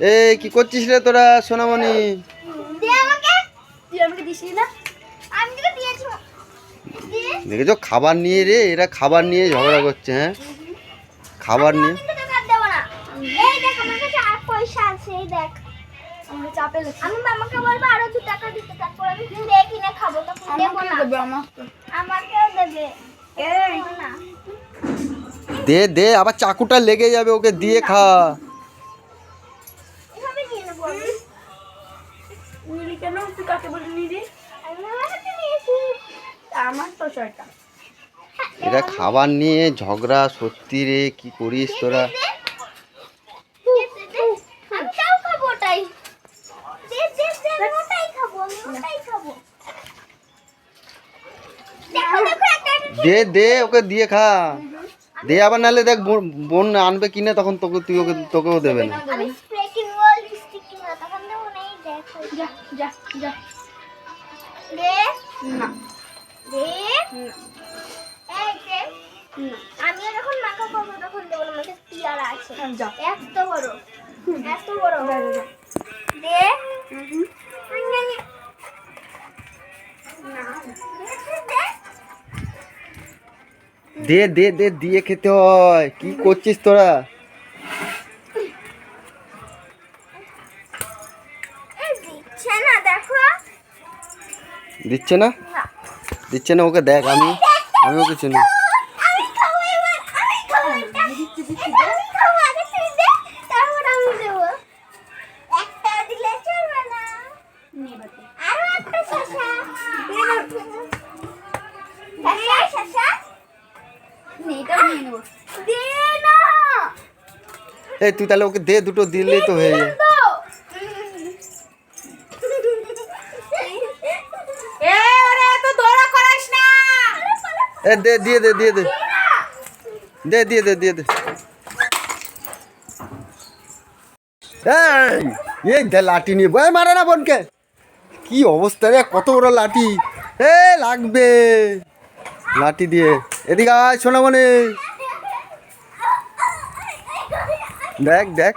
এই কি করছিস রে তোরা সোনামণি? দেখেছ খাবার নিয়ে রে এরা খাবার নিয়ে ঝগড়া করছে হ্যাঁ? খাবার নিয়ে। আমি মামাকে বলব আরও টাকা দিতে তারপর আমি খাব তখন দেবো না। আমাকেও দেবে দে দে আবার চাকুটা লেগে যাবে ওকে দিয়ে খা। নিলি কেন? তুই কাকে বলে নিলি আমার তো এরা খাবার নিয়ে ঝগড়া সত্যি রে কি করিস তোরা? দে, দে, ওকে দিয়ে খা। দে আবার নাহলে দেখ বোন আনবে কিনে তখন তোকে তুই ওকে তোকেও দেবে না। যা যা যা। দে না। দে না। এই দে না। আমিও যখন মাখা করব তখন দেবো না আমার কাছে পিয়ারা আছে। যা। এত বড়। এত বড়। যা, যা, যা। দে হুম, না, না, না দে, দে। দে দে দে দিয়ে খেতে হয়। কি করছিস তোরা? দিচ্ছে না। দিচ্ছে না ওকে দেখ আমি আমি ওকে চিনি এই তুই তাহলে ওকে দে দুটো দিলেই তো হয়ে যায়। এ, দে, দিয়ে দে দিয়ে দে। দে, দিয়ে দে দিয়ে দে। এই দে লাঠি নিয়ে, বয়, মারে না বোনকে। কি অবস্থা রে, কত বড় লাঠি। এ, লাগবে। লাঠি দিয়ে। এদিকে আয় সোনামণি দেখ দেখ।